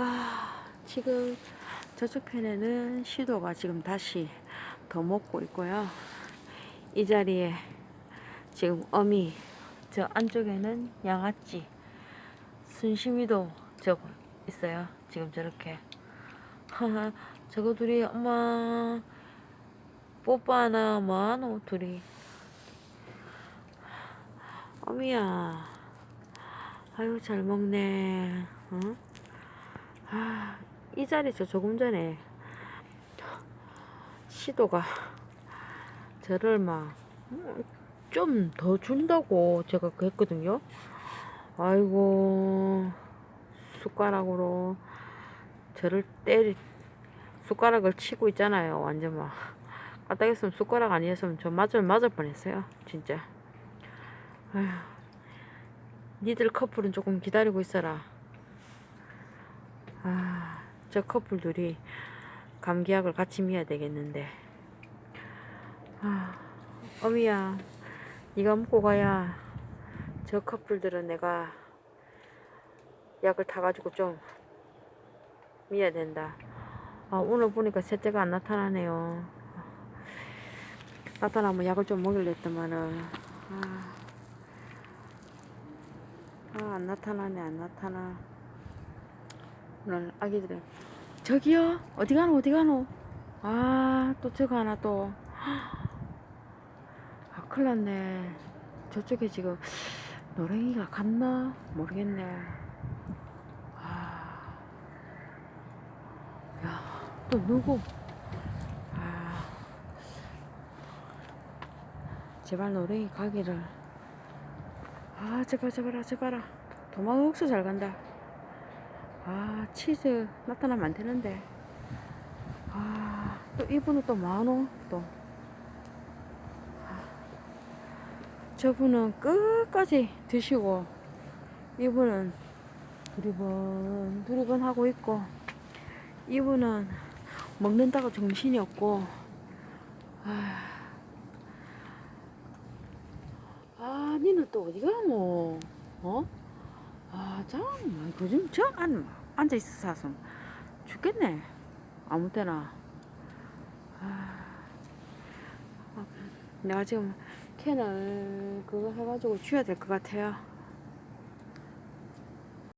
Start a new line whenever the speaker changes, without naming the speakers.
아, 지금 저쪽 편에는 시도가 지금 다시 더 먹고 있고요. 이 자리에 지금 어미, 저 안쪽에는 양아찌, 순심이도 저거 있어요. 지금 저렇게. 저거 둘이 엄마 뽀뽀하나 뭐하노 둘이. 어미야, 아유 잘 먹네. 응? 아, 이 자리에서 조금 전에 시도가 저를 막 좀 더 준다고 제가 그랬거든요. 아이고 숟가락으로 저를 때리 숟가락을 치고 있잖아요. 완전 막 까딱했으면 숟가락 아니었으면 저 맞을 맞을 뻔했어요. 진짜. 아휴, 니들 커플은 조금 기다리고 있어라. 아, 저 커플들이 감기약을 같이 미야 되겠는데. 아, 어미야, 네가 먹고 가야 저 커플들은 내가 약을 타가지고 좀 미야 된다. 아, 오늘 보니까 셋째가 안 나타나네요. 나타나면 약을 좀 먹이려 했더만은, 아, 아, 안 나타나네, 안 나타나. 오늘 아기들은 저기요 어디 가노 어디 가노 아 또 저거 하나 또 아, 큰일 났네. 저쪽에 지금 노랭이가 갔나? 모르겠네. 아, 야, 또 누구? 아, 제발 노랭이 가기를. 아, 저봐, 저봐라, 저봐라. 도망 억수 잘 간다. 아, 치즈 나타나면 안 되는데. 아, 또 이분은 또 뭐하노? 또. 아, 저분은 끝까지 드시고, 이분은 두리번, 두리번 하고 있고, 이분은 먹는다고 정신이 없고, 아, 아, 니는 또 어디 가노? 어? 아, 참, 요즘 저 안, 앉아 있어서 죽겠네. 아무 때나. 아, 아, 내가 지금 캔을 그거 해가지고 쥐어야 될 것 같아요.